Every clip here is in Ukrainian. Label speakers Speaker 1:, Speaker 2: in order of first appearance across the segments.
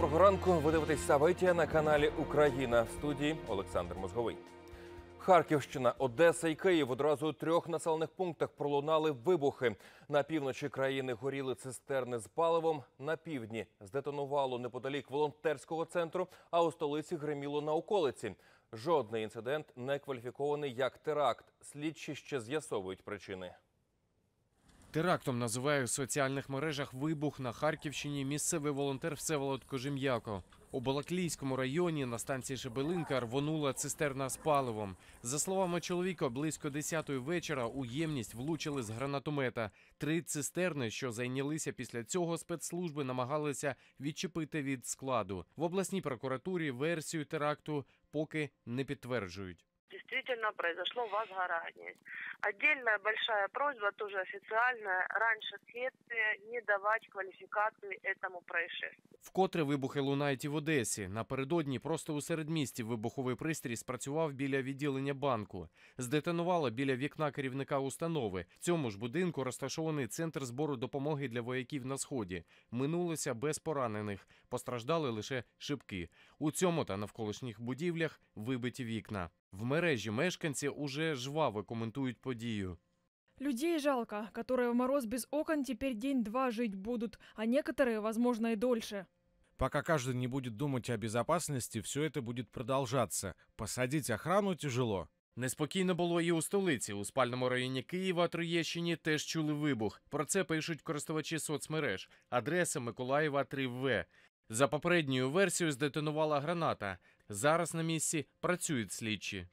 Speaker 1: Доброго ранку. Ви дивитесь Сабиття на каналі Україна в студії Олександр Мозговий. Харківщина, Одеса і Київ одразу у трьох населених пунктах пролунали вибухи. На півночі країни горіли цистерни з паливом. На півдні здетонувало неподалік волонтерського центру, а у столиці гриміло на околиці. Жодний інцидент не кваліфікований як теракт. Слідчі ще з'ясовують причини.
Speaker 2: Терактом називає у соціальних мережах вибух на Харківщині місцевий волонтер Всеволод Кожем'яко. У Балаклійському районі на станції Шебелинка рвонула цистерна з паливом. За словами чоловіка, близько 10-ї вечора у ємність влучили з гранатомета. Три цистерни, що зайнялися після цього, спецслужби намагалися відчепити від складу. В обласній прокуратурі версію теракту поки не підтверджують.
Speaker 3: Действительно произошло возгорание. Отдельная большая просьба, тоже официальная, раньше следствия не давать квалификации этому происшествию.
Speaker 2: Вкотре вибухи лунають і в Одесі. Напередодні просто у середмісті вибуховий пристрій спрацював біля відділення банку. Здетонувало біля вікна керівника установи. В цьому ж будинку розташований центр збору допомоги для вояків на сході. Минулося без поранених. Постраждали лише шибки. У цьому та навколишніх будівлях вибиті вікна. В мережі мешканці уже жваво коментують подію.
Speaker 4: Людей жалко, которые в мороз без окон теперь день-два жить будут, а некоторые, возможно, и дольше.
Speaker 5: Пока каждый не будет думать о безопасности, все это будет продолжаться. Посадить охрану тяжело.
Speaker 2: Неспокійно було і у столиці. У спальному районі Києва Троєщині теж чули вибух. Про це пишуть користувачі соцмереж. Адреса Миколаєва 3В. За попередньою версією здетонувала граната. Зараз на місці працюють слідчі.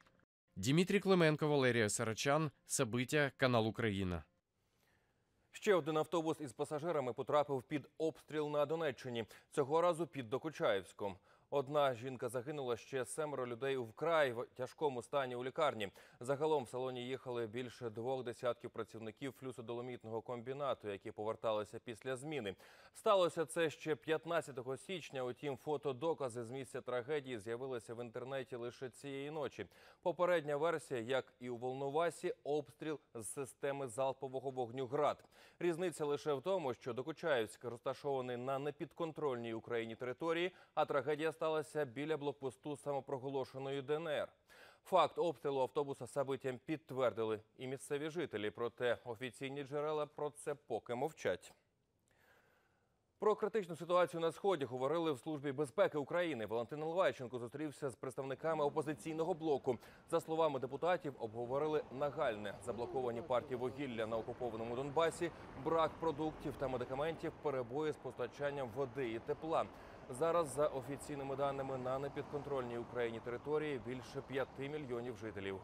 Speaker 2: Дімітрій Клименко, Валерія Сарачан, Сабиття, канал Україна.
Speaker 1: Ще один автобус із пасажирами потрапив під обстріл на Донеччині. Цього разу під Докучаєвськом. Одна жінка загинула, ще семеро людей у вкрай в тяжкому стані у лікарні. Загалом в салоні їхали більше двох десятків працівників флюсодоломітного комбінату, які поверталися після зміни. Сталося це ще 15 січня. Утім, фотодокази з місця трагедії з'явилися в інтернеті лише цієї ночі. Попередня версія, як і у Волновасі, обстріл з системи залпового вогню ГРАД. Різниця лише в тому, що Докучаївськ розташований на непідконтрольній Україні території, а трагедія сталася біля блокпосту самопроголошеної ДНР. Факт обстрілу автобуса Сабиттям підтвердили і місцеві жителі, проте офіційні джерела про це поки мовчать. Про критичну ситуацію на сході говорили в службі безпеки України. Валентин Лвайченко зустрівся з представниками опозиційного блоку. За словами депутатів, обговорили нагальне заблоковані партії вугілля на окупованому Донбасі, брак продуктів та медикаментів, перебої з постачанням води і тепла. Зараз, за офіційними даними, на непідконтрольній Україні території більше 5 мільйонів жителів.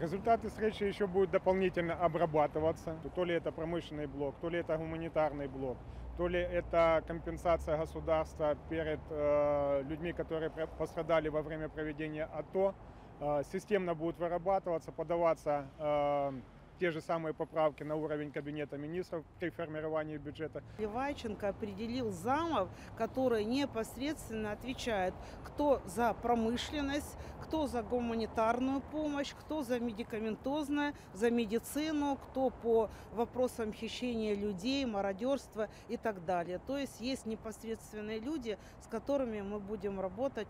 Speaker 6: Результаты встречи еще будут дополнительно обрабатываться. То ли это промышленный блок, то ли это гуманитарный блок, то ли это компенсация государства перед э, людьми, которые про- пострадали во время проведения АТО. Э, системно будут вырабатываться, подаваться э, те же самые поправки на уровень Кабинета министров при формировании бюджета.
Speaker 7: Левайченко определил замов, которые непосредственно отвечают, кто за промышленность, кто за гуманитарную помощь, кто за медикаментозное, за медицину, кто по вопросам хищения людей, мародерства и так далее. То есть есть непосредственные люди, с которыми мы будем работать.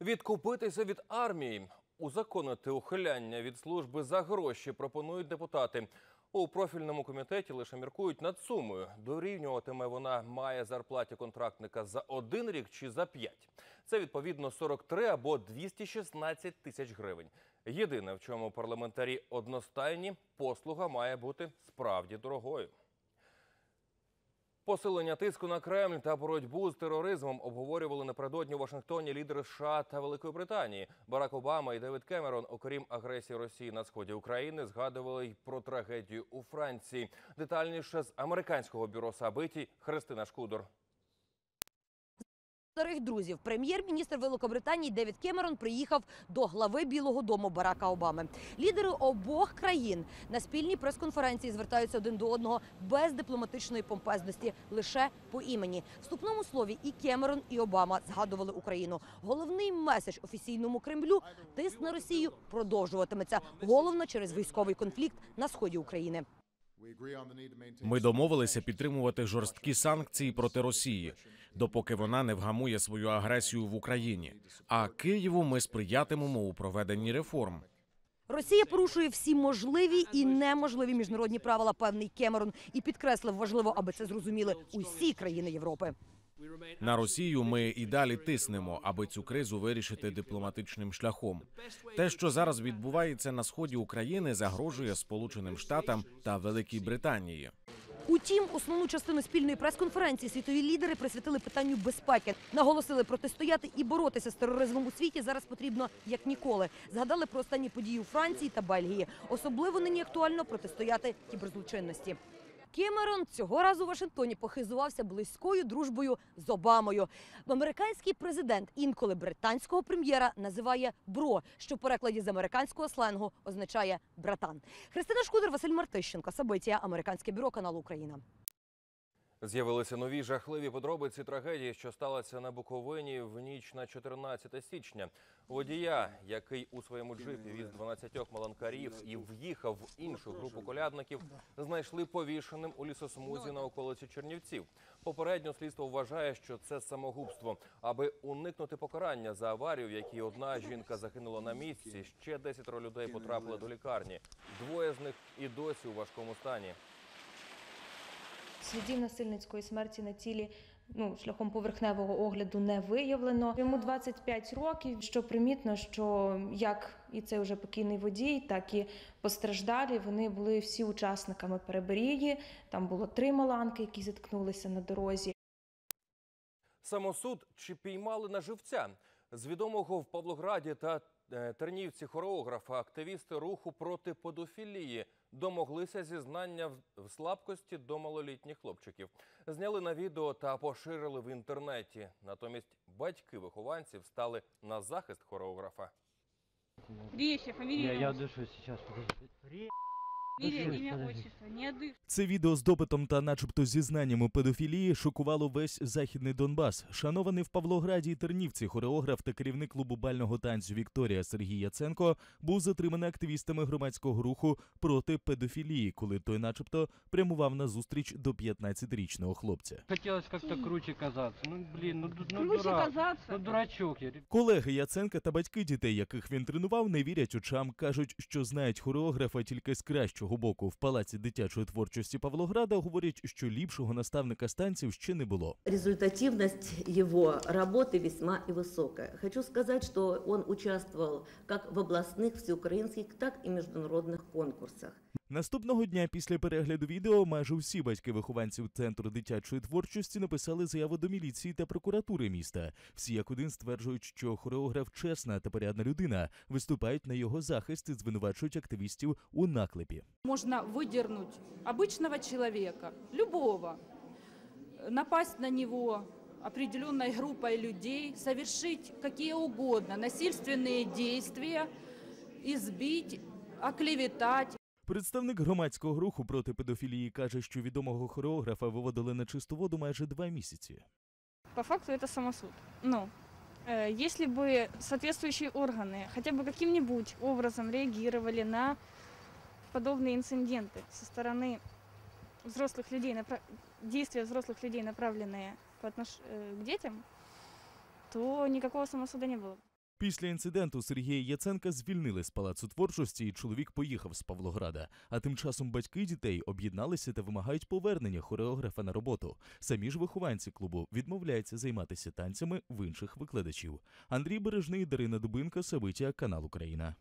Speaker 1: Відкупитися від армії, узаконити ухиляння від служби за гроші пропонують депутати. У профільному комітеті лише міркують над сумою. Дорівнюватиме вона має зарплаті контрактника за один рік чи за п'ять. Це відповідно 43 або 216 тисяч гривень. Єдине, в чому парламентарі одностайні, послуга має бути справді дорогою. Посилення тиску на Кремль та боротьбу з тероризмом обговорювали напередодні у Вашингтоні лідери США та Великої Британії. Барак Обама і Девід Кемерон, окрім агресії Росії на сході України, згадували й про трагедію у Франції. Детальніше з американського бюро Сабиті Христина Шкудор.
Speaker 8: Старих друзів, прем'єр-міністр Великобританії Девід Кемерон приїхав до глави Білого Дому Барака Обами. Лідери обох країн на спільній прес-конференції звертаються один до одного без дипломатичної помпезності, лише по імені. В вступному слові і Кемерон, і Обама згадували Україну. Головний меседж офіційному Кремлю тиск на Росію продовжуватиметься, головно через військовий конфлікт на сході України.
Speaker 5: Ми домовилися підтримувати жорсткі санкції проти Росії, допоки вона не вгамує свою агресію в Україні. А Києву ми сприятимемо у проведенні реформ.
Speaker 8: Росія порушує всі можливі і неможливі міжнародні правила. Певний Кемерон і підкреслив важливо, аби це зрозуміли усі країни Європи.
Speaker 5: На Росію ми і далі тиснемо, аби цю кризу вирішити дипломатичним шляхом. Те, що зараз відбувається на сході України, загрожує Сполученим Штатам та Великій Британії.
Speaker 8: Утім, основну частину спільної прес-конференції світові лідери присвятили питанню безпеки. Наголосили, протистояти і боротися з тероризмом у світі зараз потрібно як ніколи. Згадали про останні події у Франції та Бельгії. Особливо нині актуально протистояти кіберзлочинності. Кемерон цього разу в Вашингтоні похизувався близькою дружбою з Обамою. Американський президент інколи британського прем'єра називає бро, що в перекладі з американського сленгу означає братан. Христина Шкудер, Василь Мартищенко, Сабиття, американське бюро каналу Україна.
Speaker 1: З'явилися нові жахливі подробиці трагедії, що сталася на Буковині в ніч на 14 січня. Водія, який у своєму джипі віз 12 маланкарів і в'їхав в іншу групу колядників, знайшли повішеним у лісосмузі на околиці Чернівців. Попередньо слідство вважає, що це самогубство. Аби уникнути покарання за аварію, в якій одна жінка загинула на місці, ще 10 людей потрапили до лікарні. Двоє з них і досі у важкому стані.
Speaker 9: Слідів насильницької смерті на тілі ну, шляхом поверхневого огляду не виявлено. Йому 25 років, що примітно, що як і цей вже покійний водій, так і постраждалі, вони були всі учасниками переберії. Там було три маланки, які зіткнулися на дорозі.
Speaker 1: Самосуд чи піймали на живця? З відомого в Павлограді та Тернівці хореографа активісти руху проти педофілії домоглися зізнання в- слабкості до малолітніх хлопчиків. Зняли на відео та поширили в інтернеті. Натомість батьки вихованців стали на захист хореографа.
Speaker 10: Фамилия,
Speaker 11: Я, я дышу сейчас,
Speaker 12: Це відео з допитом та, начебто, зізнанням у педофілії шокувало весь західний Донбас. Шанований в Павлограді і Тернівці хореограф та керівник клубу бального танцю Вікторія Сергій Яценко був затриманий активістами громадського руху проти педофілії, коли той, начебто, прямував на зустріч до 15-річного хлопця.
Speaker 11: Хотелось как-то круче казаться. Ну, блин, ну, ну
Speaker 10: Круче
Speaker 11: дурак. Ну, дурачок я.
Speaker 12: Колеги Яценка та батьки дітей, яких він тренував, не вірять очам. кажуть, що знають хореографа тільки з кращого боку. В палаці дитячої творчості Павлограда говорять, що ліпшого наставника станців ще не було.
Speaker 13: Результативность его работы весьма и высокая. Хочу сказать, что он участвовал как в областных, всеукраинских, так и международных конкурсах.
Speaker 12: Наступного дня після перегляду відео майже всі батьки вихованців центру дитячої творчості написали заяву до міліції та прокуратури міста. Всі як один стверджують, що хореограф чесна та порядна людина, виступають на його захист і звинувачують активістів у наклепі.
Speaker 10: Можно выдернуть обычного человека, любого, напасть на него определенной группой людей, совершить какие угодно насильственные действия, избить, оклеветать,
Speaker 12: Представник громадського руху проти педофілії каже, що відомого хореографа виводили на чисту воду майже два місяці.
Speaker 10: По факту это самосуд. Ну, э, если бы соответствующие органы хотя бы каким-нибудь образом реагировали на подобные инциденты со стороны взрослых людей, напра- действия взрослых людей, направленные по отнош- э, к детям, то никакого самосуда не было. бы.
Speaker 12: Після інциденту Сергія Яценка звільнили з палацу творчості, і чоловік поїхав з Павлограда. А тим часом батьки дітей об'єдналися та вимагають повернення хореографа на роботу. Самі ж вихованці клубу відмовляються займатися танцями в інших викладачів. Андрій Бережний, Дарина Дубинка, Савитія, канал Україна.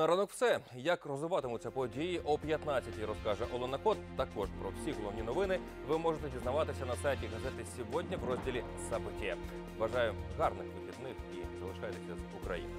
Speaker 1: На ранок все. Як розвиватимуться події о 15-й розкаже Олена Кот. Також про всі головні новини ви можете дізнаватися на сайті газети сьогодні в розділі Сабиття. Бажаю гарних вихідних і залишайтеся з Україною.